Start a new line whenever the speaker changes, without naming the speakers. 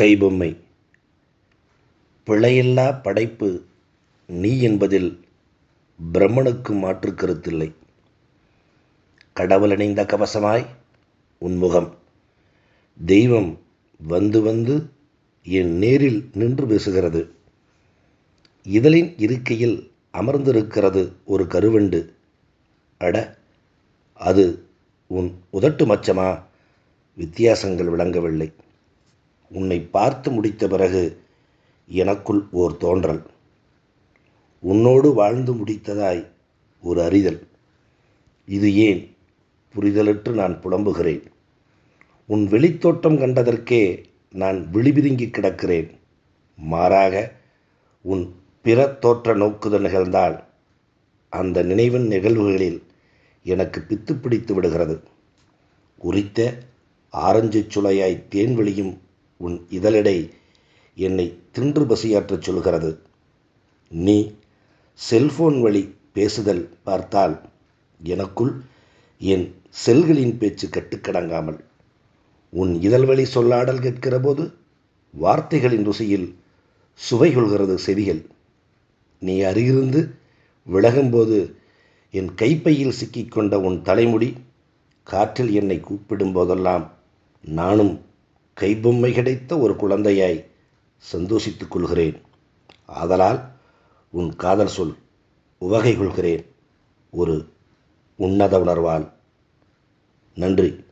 கைபொம்மை. பிழையில்லா படைப்பு நீ என்பதில் பிரம்மனுக்கு மாற்று கருத்தில்லை. கடவுளணிந்த கவசமாய் உன் முகம். தெய்வம் வந்து வந்து என் நேரில் நின்று பேசுகிறது. இதழின் இருக்கையில் அமர்ந்திருக்கிறது ஒரு கருவண்டு. அட அது உன் உதட்டு மச்சமா? வித்தியாசங்கள் விளங்கவில்லை. உன்னை பார்த்து முடித்த பிறகு எனக்குள் ஓர் தோன்றல். உன்னோடு வாழ்ந்து முடித்ததாய் ஒரு அறிதல். இது ஏன்? புரிதலற்று நான் புலம்புகிறேன். உன் வெளித்தோட்டம் கண்டதற்கே நான் விழிபிதுங்கி கிடக்கிறேன். மாறாக உன் பிற தோற்ற நோக்குதல் நிகழ்ந்தால் அந்த நினைவின் நிகழ்வுகளில் எனக்கு பித்து பிடித்து விடுகிறது. உரித்த ஆரஞ்சு சுளையாய் தேன் வெளியும் உன் இதழிடை என்னை தின்று பசியாற்றச் சொல்கிறது. நீ செல்போன் வழி பேசுதல் பார்த்தால் எனக்குள் என் செல்களின் பேச்சு கட்டுக்கடங்காமல் உன் இதழ் வழி சொல்லாடல் கேட்கிறபோது வார்த்தைகளின் ருசியில் சுவை கொள்கிறது செவிகள். நீ அருகிருந்து விலகும்போது என் கைப்பையில் சிக்கிக்கொண்ட உன் தலைமுடி காற்றில் என்னை கூப்பிடும் போதெல்லாம் நானும் கைபொம்மை கிடைத்த ஒரு குழந்தையாய் சந்தோஷித்துக் கொள்கிறேன். ஆதலால் உன் காதல் சொல் உவகை கொள்கிறேன். ஒரு உன்னத உணர்வால். நன்றி.